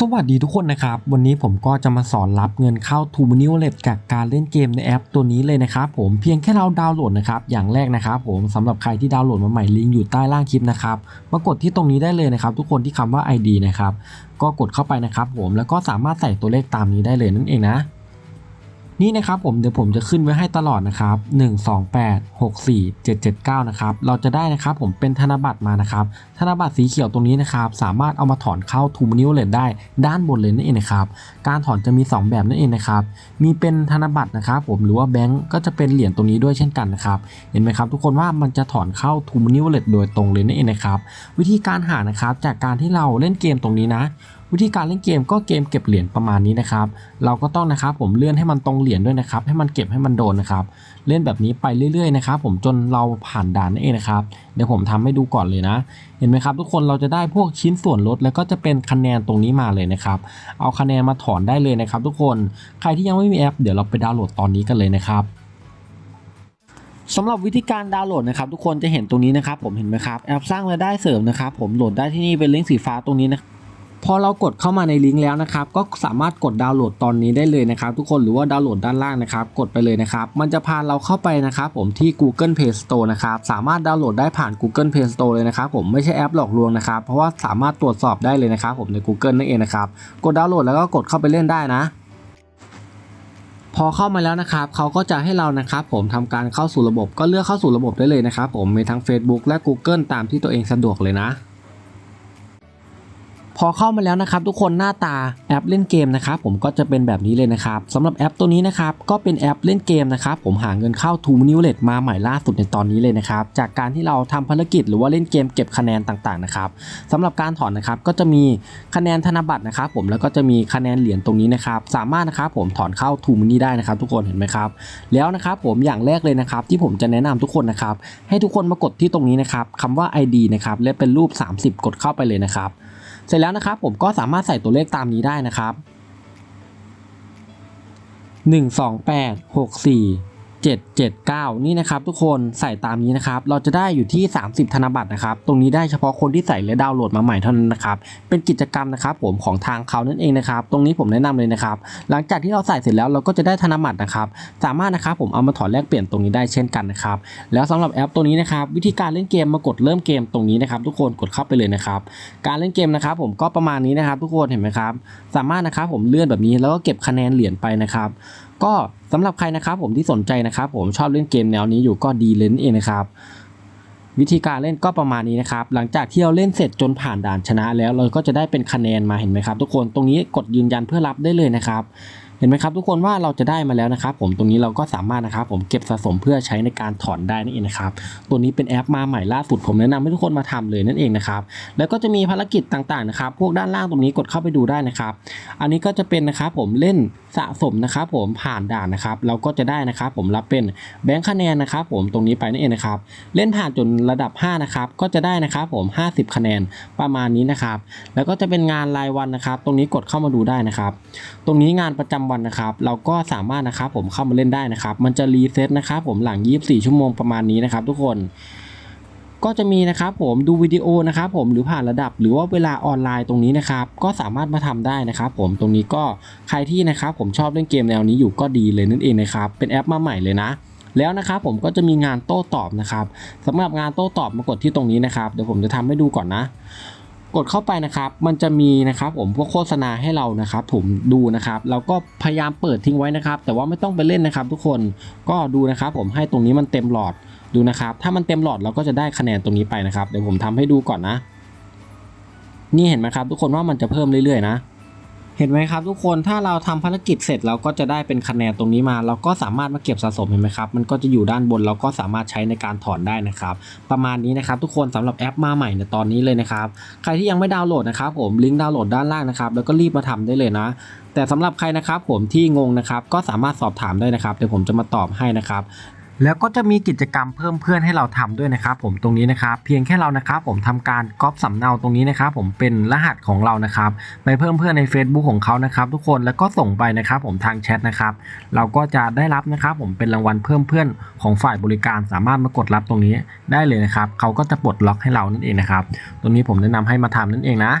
สวัสดีทุกคนนะครับ วันนี้ผมก็จะมาสอนรับเงินเข้า t ู m o n e y Wallet จากการเล่นเกมในแอปตัวนี้เลยนะครับผมเพียงแค่เราดาวน์โหลดนะครับอย่างแรกนะครับผมสำหรับใครที่ดาวน์โหลดมาใหม่ลิงก์อยู่ใต้ล่างคลิปนะครับมากดที่ตรงนี้ได้เลยนะครับ ทุกคนที่คำว่า ID นะครับก็กดเข้าไปนะครับผมแล้วก็สามารถใส่ตัวเลขตามนี้ได้เลยนั่นเองนะ นี่นะครับผมเดี๋ยวผมจะขึ้นไว้ให้ตลอดนะครับ 1 2 8 6 4 7 7 9 นะครับ เราจะได้นะครับผมเป็นธนบัตรมานะครับ ธนบัตรสีเขียวตรงนี้นะครับ สามารถเอามาถอนเข้าทูมนิวเล t ได้ด้านบนเลยนั่นเองนะครับ การถอนจะมี 2 แบบนั่นเองนะครับ มีเป็นธนบัตรนะครับผมหรือว่าแบงก์ก็จะเป็นเหรียญตรงนี้ด้วยเช่นกันนะครับ เห็นไหมครับทุกคนว่ามันจะถอนเข้าทูมนิวเล t โดยตรงเลยนั่นเองนะครับ วิธีการหานะครับจากการที่เราเล่นเกมตรงนี้นะ วิธีการเล่นเกมก็เกมเก็บเหรียญประมาณนี้นะครับ เราก็ต้องนะครับผมเลื่อนให้มันตรงเหรียญด้วยนะครับ ให้มันเก็บให้มันโดนนะครับ เล่นแบบนี้ไปเรื่อยๆนะครับผมจนเราผ่านด่านนั่นเองนะครับเดี๋ยวผมทำให้ดูก่อนเลยนะ เห็นไหมครับ ทุกคนเราจะได้พวกชิ้นส่วนลดแล้วก็จะเป็นคะแนนตรงนี้มาเลยนะครับ เอาคะแนนมาถอนได้เลยนะครับ ทุกคนใครที่ยังไม่มีแอปเดี๋ยวเราไปดาวน์โหลดตอนนี้กันเลยนะครับสำหรับวิธีการดาวน์โหลดนะครับทุกคนจะเห็นตรงนี้นะครับผมเห็นไหมครับแอปสร้างรายได้เสริมนะครับผมโหลดได้ที่นี่เป็นลิงก์สีฟ้าตรงนี้นะ พอเรากดเข้ามาในลิงก์แล้วนะครับ ก็สามารถกดดาวน์โหลดตอนนี้ได้เลยนะครับ ทุกคนหรือว่าดาวน์โหลดด้านล่างนะครับ กดไปเลยนะครับ มันจะพาเราเข้าไปนะครับ ผมที่ Google Play Store นะครับ สามารถดาวน์โหลดได้ผ่าน Google Play Store เลยนะครับ ผมไม่ใช่แอปหลอกลวงนะครับ เพราะว่าสามารถตรวจสอบได้เลยนะครับ ผมใน Google นั่นเองนะครับ กดดาวน์โหลดแล้วก็กดเข้าไปเล่นได้นะพอเข้ามาแล้วนะครับเขาก็จะให้เรานะครับผมทำการเข้าสู่ระบบก็เลือกเข้าสู่ระบบได้เลยนะครับผมมีทั้ง Facebook และ Google ตามที่ตัวเองสะดวกเลยนะ อเข้ามาแล้วนะครับทุกคนหน้าตาแอปเล่นเกมนะครับผมก็จะเป็นแบบนี้เลยนะครับสำหรับแอปตัวนี้นะครับก็เป็นแอปเล่นเกมนะครับผมหาเงินเข้า t ู m o n e y Wallet มาใหม่ล่าสุดในตอนนี้เลยนะครับจากการที่เราทำภารกิจหรือว่าเล่นเกมเก็บคะแนนต่างๆนะครับสำหรับการถอนนะครับก็จะมีคะแนนธนบัตรนะครับผมแล้วก็จะมีคะแนนเหรียญตรงนี้นะครับสามารถนะครับผมถอนเข้า t ู m o n e y ได้นะครับ ทุกคนเห็นไหมครับแล้วนะครับผมอย่างแรกเลยนะครับที่ผมจะแนะนำทุกคนนะครับให้ทุกคนมากดที่ตรงนี้นะครับคำว่า ID นะครับและเป็นรูป 30 กดเข้าไปเลยนะครับ สร็จแล้วนะครับผมก็สามารถใส่ตัวเลขตามนี้ได้นะครับ 1 2 8 6 4 779 นี่นะครับทุกคนใส่ตามนี้นะครับ เราจะได้อยู่ที่ 30 ธนบัตรนะครับ ตรงนี้ได้เฉพาะคนที่ใส่และดาวน์โหลดมาใหม่เท่านั้นนะครับ เป็นกิจกรรมนะครับผมของทางเขานั่นเองนะครับ ตรงนี้ผมแนะนำเลยนะครับ หลังจากที่เราใส่เสร็จแล้วเราก็จะได้ธนบัตรนะครับ สามารถนะครับผมเอามาถอนแลกเปลี่ยนตรงนี้ได้เช่นกันนะครับ แล้วสำหรับแอปตัวนี้นะครับ วิธีการเล่นเกมมากดเริ่มเกมตรงนี้นะครับ ทุกคนกดเข้าไปเลยนะครับ การเล่นเกมนะครับ ผมก็ประมาณนี้นะครับ ทุกคนเห็นไหมครับ สามารถนะครับผมเลื่อนแบบนี้แล้วก็เก็บคะแนนเหรียญไปนะครับ ก็สำหรับใครนะครับผมที่สนใจนะครับ ผมชอบเล่นเกมแนวนี้อยู่ก็ดีเล่นเองนะครับ วิธีการเล่นก็ประมาณนี้นะครับ หลังจากที่เราเล่นเสร็จจนผ่านด่านชนะแล้วเราก็จะได้เป็นคะแนนมาเห็นไหมครับ ทุกคนตรงนี้กดยืนยันเพื่อรับได้เลยนะครับ ห็นไหมครับทุกคนว่าเราจะได้มาแล้วนะครับผมตรงนี้เราก็สามารถนะครับผมเก็บสะสมเพื่อใช้ในการถอนได้นั่นเองนะครับตัวนี้เป็นแอปมาใหม่ล่าสุดผมแนะนำให้ทุกคนมาทำเลยนั่นเองนะครับแล้วก็จะมีภารกิจต่างๆนะครับพวกด้านล่างตรงนี้กดเข้าไปดูได้นะครับอันนี้ก็จะเป็นนะครับผมเล่นสะสมนะครับผมผ่านด่านนะครับเราก็จะได้นะครับผมรับเป็นแบงค์คะแนนนะครับผมตรงนี้ไปนั่นเองนะครับเล่นผ่านจนระดับ 5 นะครับ ก็จะได้นะครับผม 50 คะแนนประมาณนี้นะครับ แล้วก็จะเป็นงานรายวันนะครับ ตรงนี้กดเข้ามาดูได้นะครับ ตรงนี้งานประจำวันนะครับเราก็สามารถนะครับผมเข้ามาเล่นได้นะครับ มันจะรีเซ็ตนะครับผมหลัง 24 ชั่วโมงประมาณนี้นะครับ ทุกคนก็จะมีนะครับผมดูวิดีโอนะครับผมหรือผ่านระดับหรือว่าเวลาออนไลน์ตรงนี้นะครับ ก็สามารถมาทำได้นะครับ ผมตรงนี้ก็ใครที่นะครับผมชอบเล่นเกมแนวนี้อยู่ก็ดีเลยนั่นเองนะครับ เป็นแอปมาใหม่เลยนะ แล้วนะครับผมก็จะมีงานโต้ตอบนะครับสำหรับงานโต้ตอบมากดที่ตรงนี้นะครับเดี๋ยวผมจะทำให้ดูก่อนนะ กดเข้าไปนะครับ มันจะมีนะครับผมพวกโฆษณาให้เรานะครับผมดูนะครับเราก็พยายามเปิดทิ้งไว้นะครับ แต่ว่าไม่ต้องไปเล่นนะครับ ทุกคนก็ดูนะครับ ผมให้ตรงนี้มันเต็มหลอดดูนะครับ ถ้ามันเต็มหลอดเราก็จะได้คะแนนตรงนี้ไปนะครับ เดี๋ยวผมทำให้ดูก่อนนะ นี่เห็นไหมครับ ทุกคนว่ามันจะเพิ่มเรื่อยๆนะ เห็นไหมครับทุกคนถ้าเราทำภารกิจเสร็จเราก็จะได้เป็นคะแนนตรงนี้มา เราก็สามารถมาเก็บสะสมเห็นไหมครับมันก็จะอยู่ด้านบนเราก็สามารถใช้ในการถอนได้นะครับ ประมาณนี้นะครับทุกคนสำหรับแอปมาใหม่ในตอนนี้เลยนะครับใครที่ยังไม่ดาวน์โหลดนะครับผมลิงก์ดาวน์โหลดด้านล่างนะครับแล้วก็รีบมาทำได้เลยนะ แต่สำหรับใครนะครับผมที่งงนะครับก็สามารถสอบถามได้นะครับเดี๋ยวผมจะมาตอบให้นะครับ แล้วก็จะมีกิจกรรมเพิ่มเพื่อนให้เราทำด้วยนะครับ ผมตรงนี้นะครับ เพียงแค่เรานะครับ ผมทำการก๊อปสำเนาตรงนี้นะครับ ผมเป็นรหัสของเรานะครับ ไปเพิ่มเพื่อนใน Facebook ของเขานะครับ ทุกคนแล้วก็ส่งไปนะครับ ผมทางแชทนะครับ เราก็จะได้รับนะครับ ผมเป็นรางวัลเพิ่มเพื่อนของฝ่ายบริการสามารถมากดรับตรงนี้ได้เลยนะครับเขาก็จะปลดล็อกให้เรานั่นเองนะครับตรงนี้ผมแนะนำให้มาทำนั่นเองนะ